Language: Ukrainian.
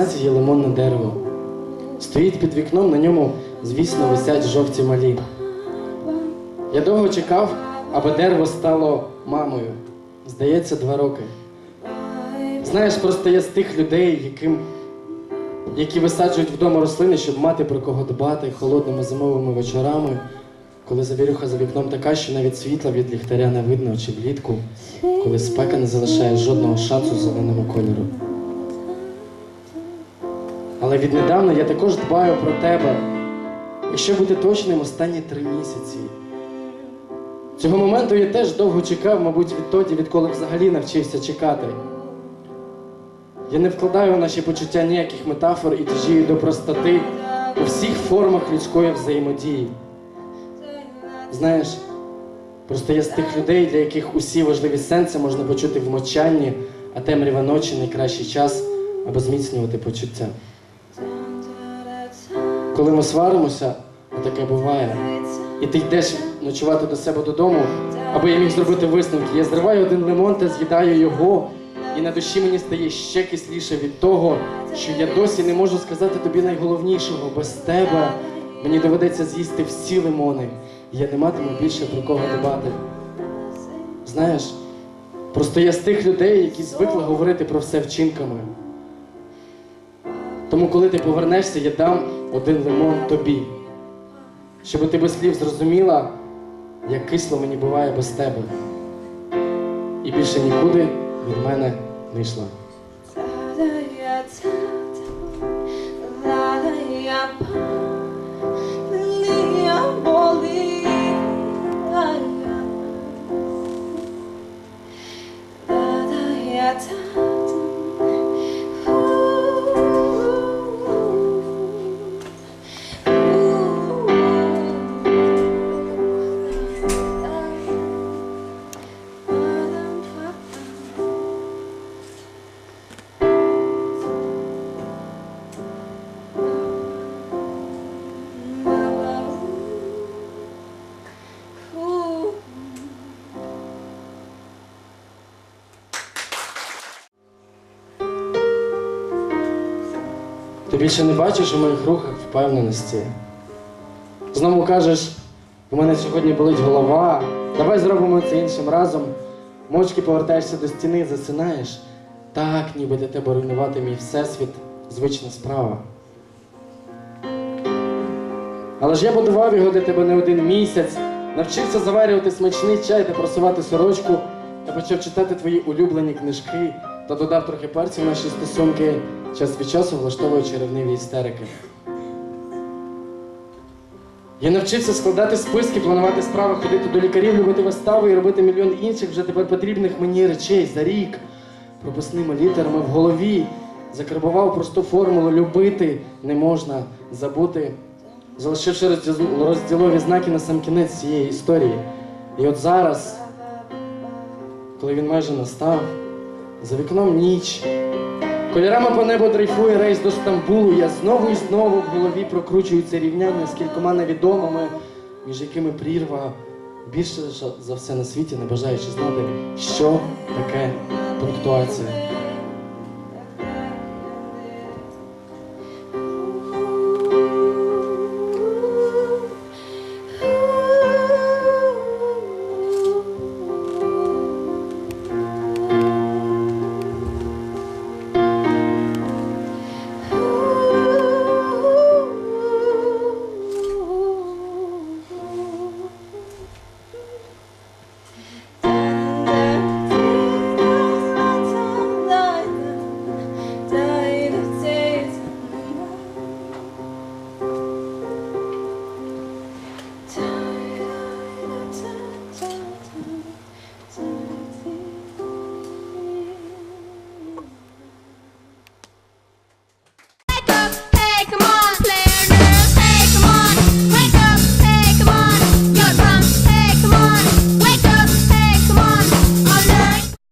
лузі є лимонне дерево. Стоїть під вікном, на ньому, звісно, висять жовті малі. Я довго чекав, аби дерево стало мамою. Здається, два роки. Знаєш, просто я з тих людей, яким, які висаджують вдома рослини, щоб мати про кого дбати холодними зимовими вечорами, коли завірюха за вікном така, що навіть світла від ліхтаря не видно чи влітку, коли спека не залишає жодного шансу зеленому кольору. Але віднедавна я також дбаю про тебе. Якщо бути точним, останні три місяці. Цього моменту я теж довго чекав, мабуть, відтоді, відколи взагалі навчився чекати. Я не вкладаю в наші почуття ніяких метафор і тяжію до простоти у всіх формах людської взаємодії. Знаєш, просто я з тих людей, для яких усі важливі сенси можна почути в мовчанні, а темрява ночі найкращий час, аби зміцнювати почуття. Коли ми сваримося, таке буває, і ти йдеш ночувати до себе додому, аби я міг зробити висновки. Я зриваю один лимон та з'їдаю його, і на душі мені стає ще кисліше від того, що я досі не можу сказати тобі найголовнішого. Без тебе мені доведеться з'їсти всі лимони, і я не матиму більше про кого дбати. Знаєш, просто я з тих людей, які звикли говорити про все вчинками. Тому, коли ти повернешся, я дам один лимон тобі, щоб ти без слів зрозуміла, як кисло мені буває без тебе. І більше нікуди від мене не йшла. Ти більше не бачиш у моїх рухах впевненості. Знову кажеш, у мене сьогодні болить голова, давай зробимо це іншим разом. Мовчки повертаєшся до стіни, засинаєш. Так, ніби для тебе руйнувати мій всесвіт звична справа. Але ж я будував його для тебе не один місяць, навчився заварювати смачний чай та просувати сорочку, я почав читати твої улюблені книжки та додав трохи перців наші стосунки, час від часу влаштовуючи ревниві істерики. Я навчився складати списки, планувати справи, ходити до лікарів, любити вистави і робити мільйон інших вже тепер потрібних мені речей за рік. Прописними літерами в голові закарбував просту формулу любити не можна забути, залишивши розділові знаки на сам кінець цієї історії. І от зараз, коли він майже настав, за вікном ніч. Кольорами по небу дрейфує рейс до Стамбулу. Я знову і знову в голові прокручуються рівняння з кількома невідомими, між якими прірва більше за все на світі, не бажаючи знати, що таке пунктуація.